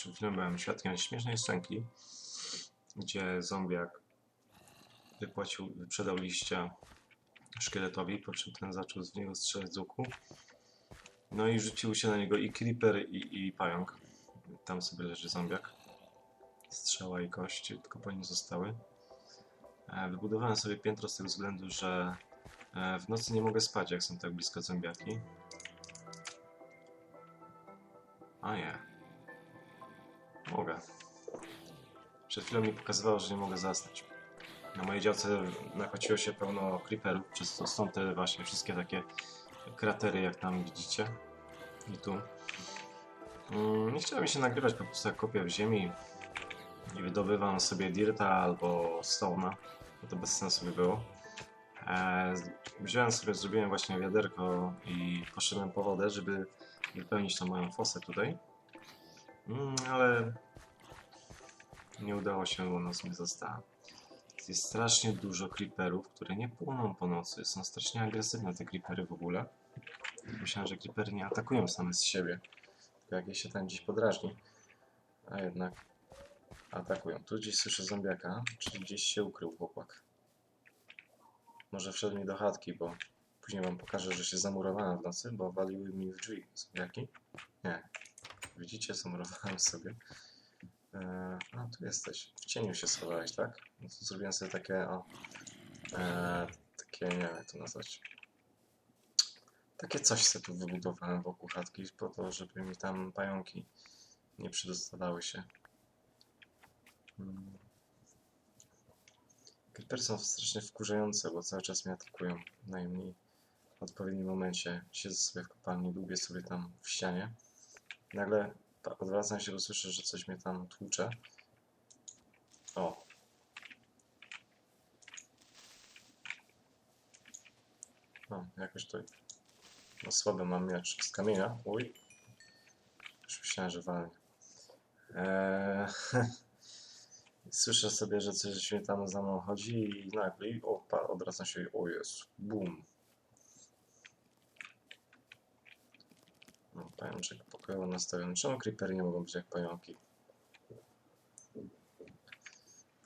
Przed chwilą byłem świadkiem śmiesznej scenki, gdzie zombiak wypłacił, wyprzedał liścia szkieletowi, po czym ten zaczął z niego strzelać z łuku. No i rzucił się na niego i creeper, i, i pająk. Tam sobie leży zombiak. Strzała i kości, tylko po nim zostały. E, Wybudowałem sobie piętro z tego względu, że e, w nocy nie mogę spać, jak są tak blisko zombiaki. A nie. Mogę. Przed chwilą mi pokazywało, że nie mogę zasnąć. Na mojej działce nachodziło się pełno creeperów, przez to są te właśnie wszystkie takie kratery, jak tam widzicie. I tu. Mm, Nie chciałem się nagrywać, po prostu jak kopię w ziemi i wydobywam sobie dirta albo stone'a, bo to bez sensu by było. E, wziąłem sobie, zrobiłem właśnie wiaderko i poszedłem po wodę, żeby wypełnić tą moją fosę tutaj. Mm, ale nie udało się, bo noc mnie została. Jest strasznie dużo creeperów, które nie płoną po nocy. Są strasznie agresywne te creepery w ogóle. Myślałem, że creepery nie atakują same z siebie. Tylko jak je się tam gdzieś podrażni. A jednak atakują. Tu gdzieś słyszę zombiaka, czyli gdzieś się ukrył chłopak. Może wszedł mi do chatki, bo później wam pokażę, że się zamurowałem w nocy, bo waliły mi w drzwi zombiaki. Nie. Widzicie, zamurowałem sobie. A, tu jesteś. W cieniu się schowałeś, tak? No zrobiłem sobie takie, o, eee, takie, nie wiem jak to nazwać. Takie coś sobie tu wybudowałem wokół chatki, po to, żeby mi tam pająki nie przydostawały się. Hmm. Creepery są strasznie wkurzające, bo cały czas mnie atakują w najmniej odpowiednim momencie. Siedzę sobie w kopalni, dłubię sobie tam w ścianie. Nagle pa- odwracam się, bo słyszę, że coś mnie tam tłucze. O. No, jakoś to... No słaby mam miecz z kamienia. Uj. Już myślałem, że walnie. Eee... Słyszę sobie, że coś mnie tam za mną chodzi i nagle, opa, odwracam się i o jest, bum. No, pajączek pokojowo nastawiony. Czemu creepery nie mogą być jak pająki?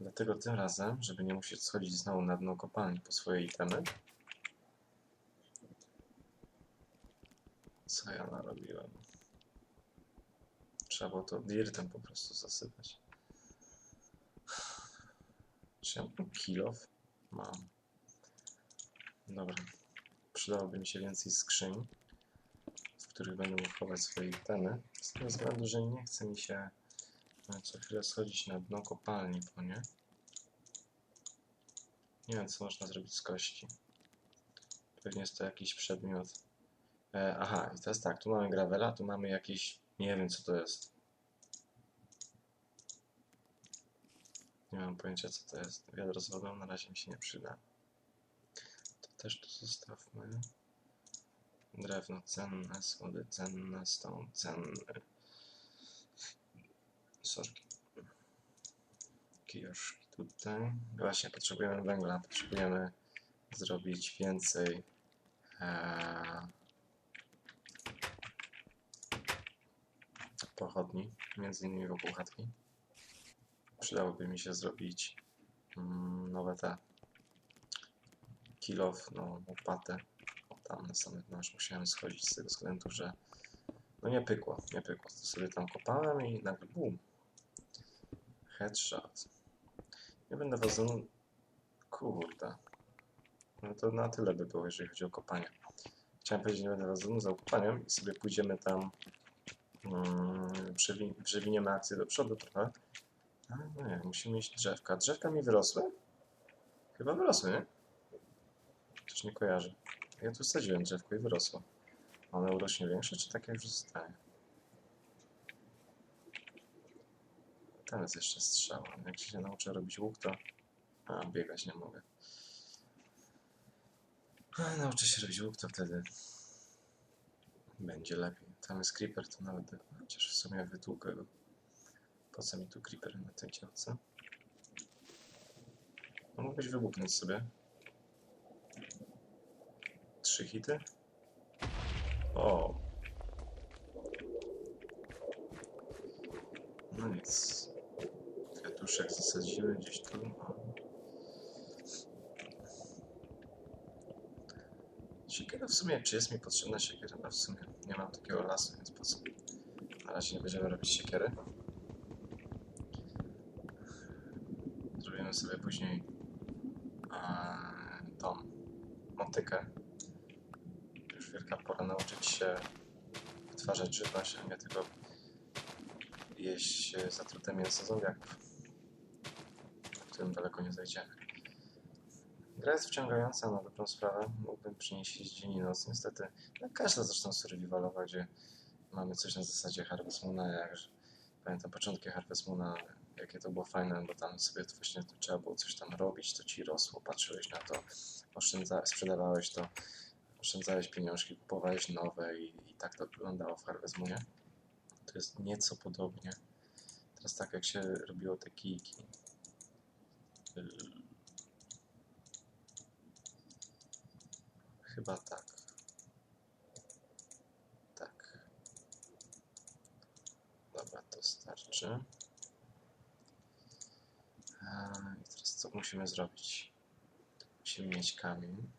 Dlatego tym razem, żeby nie musieć schodzić znowu na dno kopalni po swoje itemy. Co ja narobiłem? Trzeba było to dirtem po prostu zasypać. Czy mam kilof? Mam. Dobra. Przydałoby mi się więcej skrzyń, których będę mógł chować swoje itemy. Z tego względu, że nie chce mi się e, co chwilę schodzić na dno kopalni po nie. Nie wiem, co można zrobić z kości. Pewnie jest to jakiś przedmiot. E, aha, i teraz tak, tu mamy gravela, tu mamy jakiś... Nie wiem, co to jest. Nie mam pojęcia, co to jest. Wiadro z wodą na razie mi się nie przyda. To też tu zostawmy. Drewno cenne, schody cenne, stone cenny. Sorki. Kijoszki tutaj. Właśnie, potrzebujemy węgla, potrzebujemy zrobić więcej e, pochodni, między innymi wokół chatki. Przydałoby mi się zrobić mm, nowe te kilof, no łopatę. Tam na dno już musiałem schodzić z tego względu, że no nie pykło, nie pykło. To sobie tam kopałem i nagle bum. Headshot. Nie będę was... zanu- Kurde. No to na tyle by było, jeżeli chodzi o kopanie. Chciałem powiedzieć, nie będę was zanudzał kopaniem i sobie pójdziemy tam mm, przewi- przewiniemy akcję do przodu trochę. A, no nie, musimy mieć drzewka. Drzewka mi wyrosły? Chyba wyrosły, nie? Też nie kojarzę. Ja tu sadziłem drzewko i wyrosło. One urośnie większe, czy takie już zostaje? Tam jest jeszcze strzała. Jak się nauczę robić łuk, to... A, biegać nie mogę. A, nauczę się robić łuk, to wtedy będzie lepiej. Tam jest creeper, to nawet... Chociaż w sumie wytłukę go. Po co mi tu creeper na tej działce? No, mógłbyś wybuchnąć sobie. Trzy hity. O. No nic. Kwiatuszek zasadzimy gdzieś tu. Siekiera w sumie, czy jest mi potrzebna siekiera? No w sumie nie mam takiego lasu, więc po co? Na razie nie będziemy robić siekiery. Zrobimy sobie później e, tą motykę. Nauczyć się wytwarzać żywność, a nie tylko jeść zatrute mięso zombiaków. W którym daleko nie zajdziemy. Gra jest wciągająca na dobrą sprawę. Mógłbym przynieść dzień i noc. Niestety, no każda zresztą survivalowa, gdzie mamy coś na zasadzie Harvest Moona, jak pamiętam początki Harvest Moona, jakie to było fajne, bo tam sobie właśnie trzeba było coś tam robić, to ci rosło, patrzyłeś na to, oszczędza, sprzedawałeś to, oszczędzałeś pieniążki, kupowałeś nowe i, i tak to wyglądało w Harvest Moonie. To jest nieco podobnie. Teraz tak jak się robiło te kijki. Chyba tak. Tak. Dobra, to starczy. I teraz co musimy zrobić? Musimy mieć kamień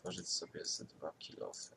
i wytworzyć sobie z dwa kilofy.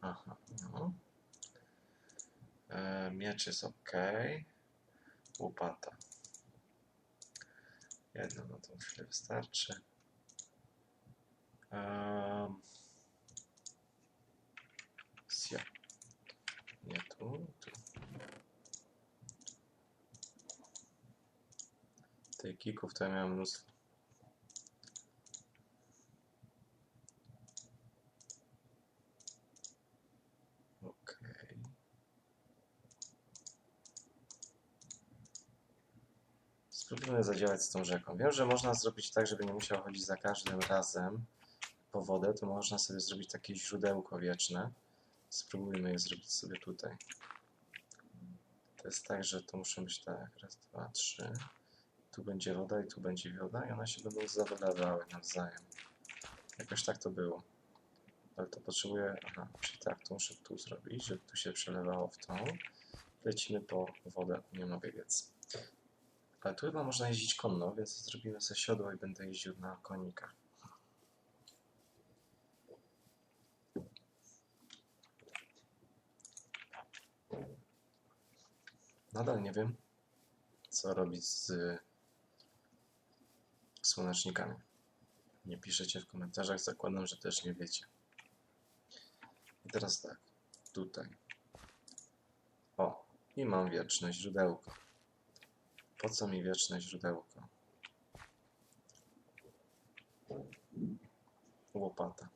Aha, no. E, miecz jest ok. Łopata. Jedno na tą chwilę wystarczy. Um. Nie tu, tu. Tych kików to ja miałem mnóstwo. Spróbujmy zadziałać z tą rzeką. Wiem, że można zrobić tak, żeby nie musiał chodzić za każdym razem po wodę, to można sobie zrobić takie źródełko wieczne. Spróbujmy je zrobić sobie tutaj. To jest tak, że to muszą być tak, raz, dwa, trzy. Tu będzie woda i tu będzie woda i one się będą zawylewały nawzajem. Jakoś tak to było. Ale to potrzebuję, aha, czyli tak, to muszę tu zrobić, żeby tu się przelewało w tą. Lecimy po wodę, nie mogę biec. Ale tu chyba można jeździć konno, więc zrobimy sobie siodło i będę jeździł na konikach. Nadal nie wiem, co robić z słonecznikami. Nie piszecie w komentarzach, zakładam, że też nie wiecie. I teraz tak, tutaj. O, i mam wieczne źródełko. Po co mi wieczne źródełko? Łopata.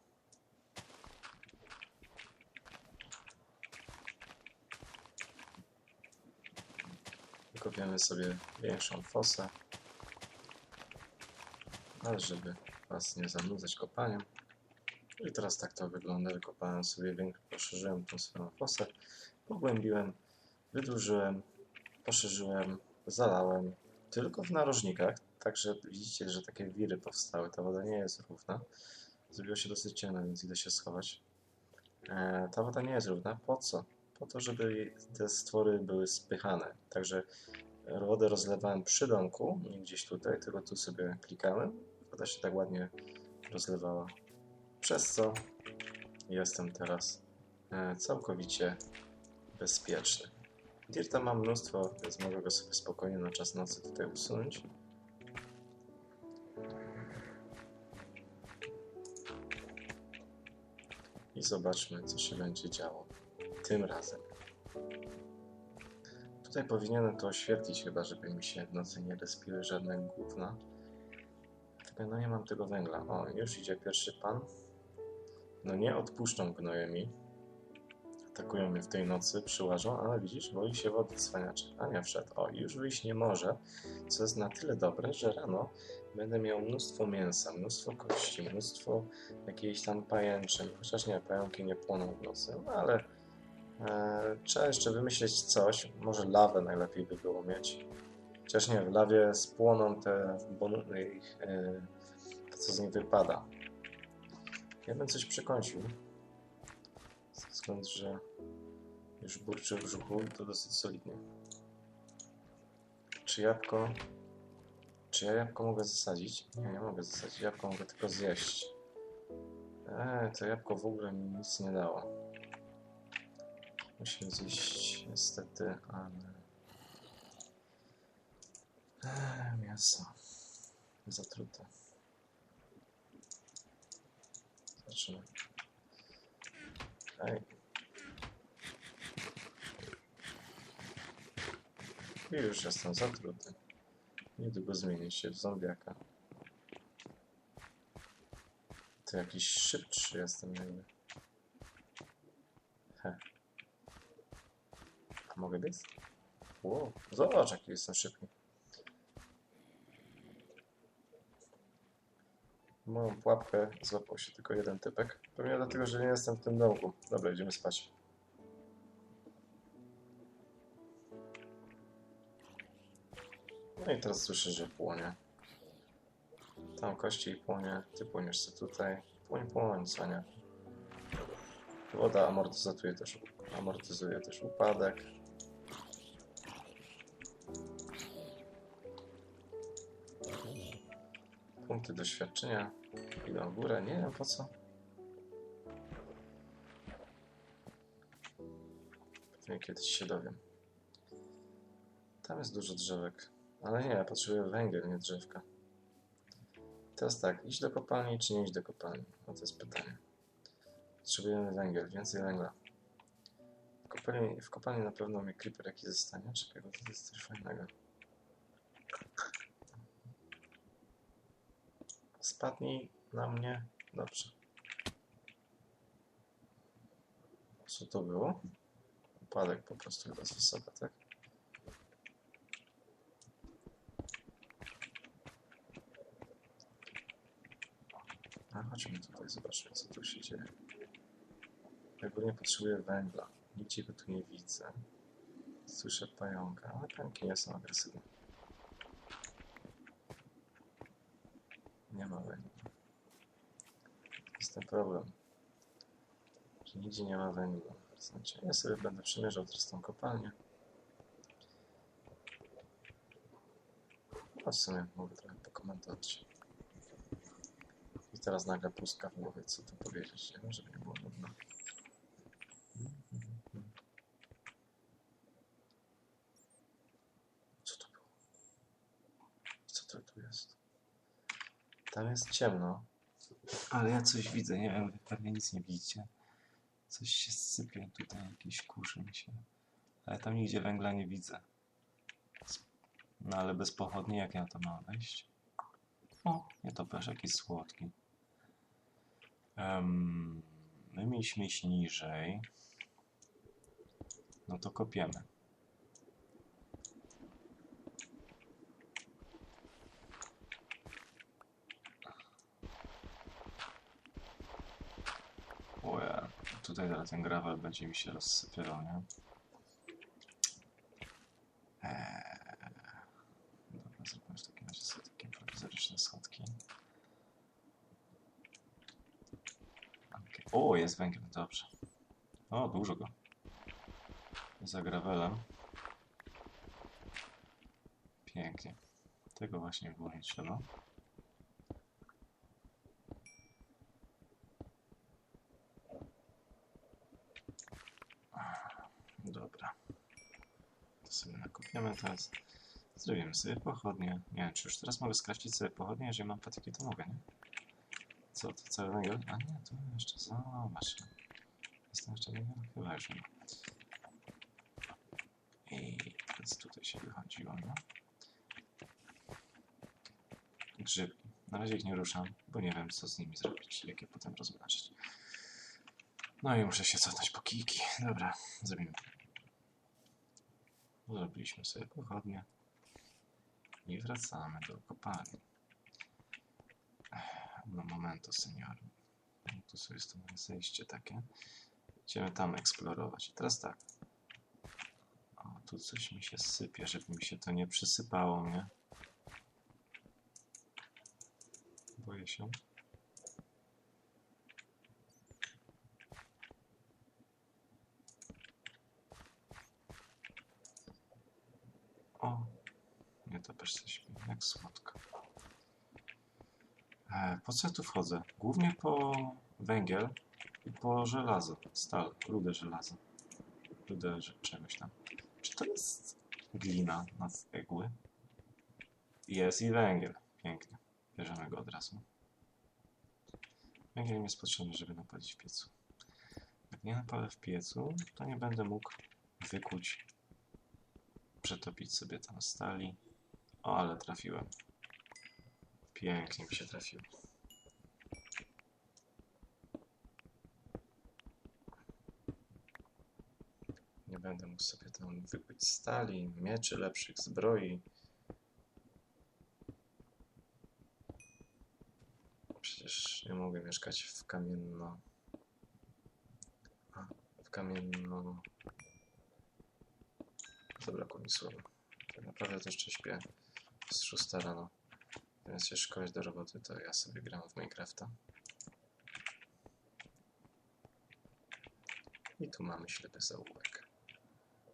Kopiemy sobie większą fosę. Ale żeby Was nie zanudzać kopaniem. I teraz tak to wygląda. Wykopałem sobie większą, poszerzyłem tą swoją fosę, pogłębiłem, wydłużyłem, poszerzyłem, zalałem. Tylko w narożnikach. Także widzicie, że takie wiry powstały. Ta woda nie jest równa. Zrobiło się dosyć ciemno, więc idę się schować. E, ta woda nie jest równa. Po co? Po to, żeby te stwory były spychane. Także wodę rozlewałem przy domku, nie gdzieś tutaj, tylko tu sobie klikałem. Woda się tak ładnie rozlewała. Przez co jestem teraz e, całkowicie bezpieczny. Dirta mam mnóstwo, więc mogę go sobie spokojnie na czas nocy tutaj usunąć. I zobaczmy, co się będzie działo tym razem. Tutaj powinienem to oświetlić chyba, żeby mi się w nocy nie respiły żadne gówna. No nie mam tego węgla. O, już idzie pierwszy pan. No nie odpuszczą gnoje mi. Atakują mnie w tej nocy, przyłażą, ale widzisz, boi się wody cwaniacze. A nie wszedł. O, już wyjść nie może, co jest na tyle dobre, że rano będę miał mnóstwo mięsa, mnóstwo kości, mnóstwo jakiejś tam pajęczyn. Chociaż nie, pająki nie płoną w nocy, no ale e, trzeba jeszcze wymyślić coś. Może lawę najlepiej by było mieć. Chociaż nie, w lawie spłoną te, ich, e, to, co z nich wypada. Ja bym coś przekąsił. Ze że już burczy w brzuchu to dosyć solidnie. Czy jabłko... Czy ja jabłko mogę zasadzić? Nie, nie mogę zasadzić. Jabłko mogę tylko zjeść. Eee, to jabłko w ogóle mi nic nie dało. Musimy zjeść niestety, ale... Eee, mięso. Zatrute. Zobaczymy. Ej. I już jestem zatruty. Niedługo zmienię się w zombiaka. To jakiś szybszy jestem jakby. He. A mogę biec? Wow, zobacz jaki jestem szybki. Moją pułapkę złapał się tylko jeden typek. Pewnie dlatego, że nie jestem w tym domku. Dobra, idziemy spać. No i teraz słyszę, że płonie. Tam kości płonie. Ty płoniesz sobie tutaj. Płoń, płoń, Sonia. Woda amortyzuje też, amortyzuje też upadek. Punkty doświadczenia idą w górę. Nie wiem po co. Pewnie kiedyś się dowiem. Tam jest dużo drzewek. Ale nie, potrzebuję węgiel, nie drzewka. Teraz tak, iść do kopalni czy nie iść do kopalni? No to jest pytanie. Potrzebujemy węgiel, więcej węgla. W kopalni, w kopalni na pewno mi creeper jakiś zostanie. Czekaj, bo to jest coś fajnego. Spadnij na mnie. Dobrze. Co to było? Upadek po prostu chyba z wysoka, tak? A chodźmy tutaj, zobaczmy co tu się dzieje. Ogólnie potrzebuję węgla. Nigdzie go tu nie widzę. Słyszę pająka, ale pająki nie są agresywne. Nie ma węgla. Jest ten problem, że nigdzie nie ma węgla. Znaczy, ja sobie będę przymierzał teraz tą kopalnię. A w sumie mogę trochę pokomentować. I teraz nagle pustka w głowie, co tu powiedzieć, nie żeby nie było nudno. Co to było? Co to tu jest? Tam jest ciemno. Ale ja coś widzę, nie wiem, pewnie nic nie widzicie. Coś się sypie tutaj, jakieś kurzy mi się. Ale tam nigdzie węgla nie widzę. No ale bez pochodni, jak ja to mam wejść? O, nie to też jakiś słodki. Um, my mieliśmy iść niżej. No to kopiemy. Oja, tutaj ten gravel będzie mi się rozsypywał, nie? Eee, dobra, zrobimy w takim razie sobie takie prowizoryczne schodki. Okej. O, jest węgiel, dobrze. O, dużo go. Za gravelem. Pięknie. Tego właśnie było nie trzeba. Dobra. To teraz. Zrobimy sobie pochodnie. Nie wiem, czy już teraz mogę skrafcić sobie pochodnie, jeżeli mam patyki, to mogę, nie? Co, to cały węgiel? A nie, tu jeszcze, zobacz. Jest tam jeszcze węgiel? Chyba już nie ma. I teraz tutaj się wychodziło, no. Grzybki. Na razie ich nie ruszam, bo nie wiem, co z nimi zrobić, jak je potem rozmnażyć. No i muszę się cofnąć po kijki. Dobra, zrobimy. Zrobiliśmy sobie pochodnie. I wracamy do kopalni. No momento, senior. No, tu sobie jest to zejście takie. Idziemy tam eksplorować. I teraz tak. O, tu coś mi się sypie, żeby mi się to nie przysypało, nie? Boję się. Też coś jak słodko. E, po co ja tu wchodzę? Głównie po węgiel i po żelazo, stal, rudę żelazo. Rudę czegoś tam. Czy to jest glina na cegły? Jest i węgiel. Pięknie. Bierzemy go od razu. Węgiel mi jest potrzebny, żeby napalić w piecu. Jak nie napalę w piecu, to nie będę mógł wykuć, przetopić sobie tam stali. O, ale trafiłem. Pięknie mi się trafiło. Nie będę mógł sobie tam wykuć stali, mieczy lepszych, zbroi. Przecież nie mogę mieszkać w kamienno... A, w kamienno... Zabrakło mi. Tak naprawdę to jeszcze śpię. Z 6 rano. Zamiast się szkolić do roboty, to ja sobie gram w Minecrafta. I tu mamy ślepy zaułek.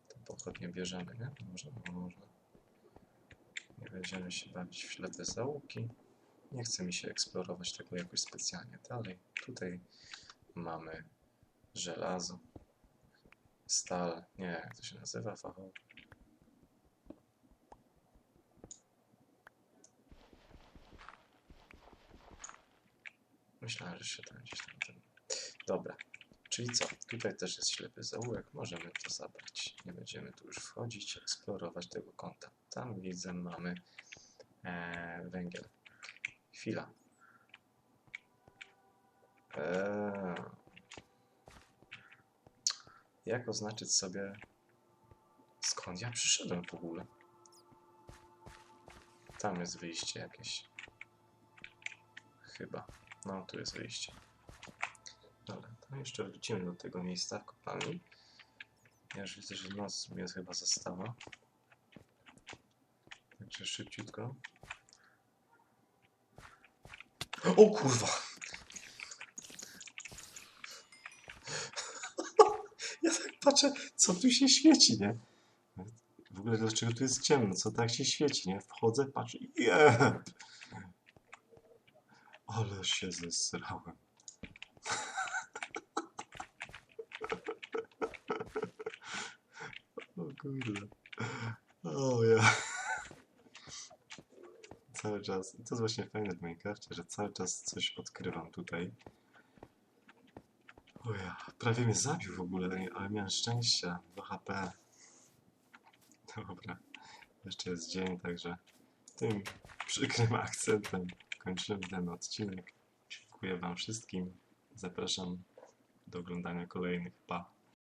To pochodnie bierzemy, nie? Można, można. Nie będziemy się bawić w ślepe zaułki. Nie chce mi się eksplorować tego jakoś specjalnie dalej. Tutaj mamy żelazo, stal, nie jak to się nazywa fachowo. Myślałem, że się tam gdzieś tam... Ten... Dobra, czyli co? Tutaj też jest ślepy zaułek, możemy to zabrać. Nie będziemy tu już wchodzić, eksplorować tego kąta. Tam widzę mamy e, węgiel. Chwila. Eee. Jak oznaczyć sobie skąd ja przyszedłem w ogóle? Tam jest wyjście jakieś. Chyba. No, tu jest wyjście. Dobra, to jeszcze wrócimy do tego miejsca w kopalni. Ja już widzę, że noc mnie chyba zastała. Także szybciutko. O kurwa! Ja tak patrzę, co tu się świeci, nie? W ogóle dlaczego tu jest ciemno? Co tak się świeci, nie? Wchodzę, patrzę jeb! Ale się zesrałem. O kurde. O ja. Cały czas. To jest właśnie fajne w Minecrafcie, że cały czas coś odkrywam tutaj. O ja. Prawie mnie zabił w ogóle, ale miałem szczęścia. Do HP. Dobra. Jeszcze jest dzień, także tym przykrym akcentem kończymy ten odcinek. Dziękuję Wam wszystkim. Zapraszam do oglądania kolejnych. Pa!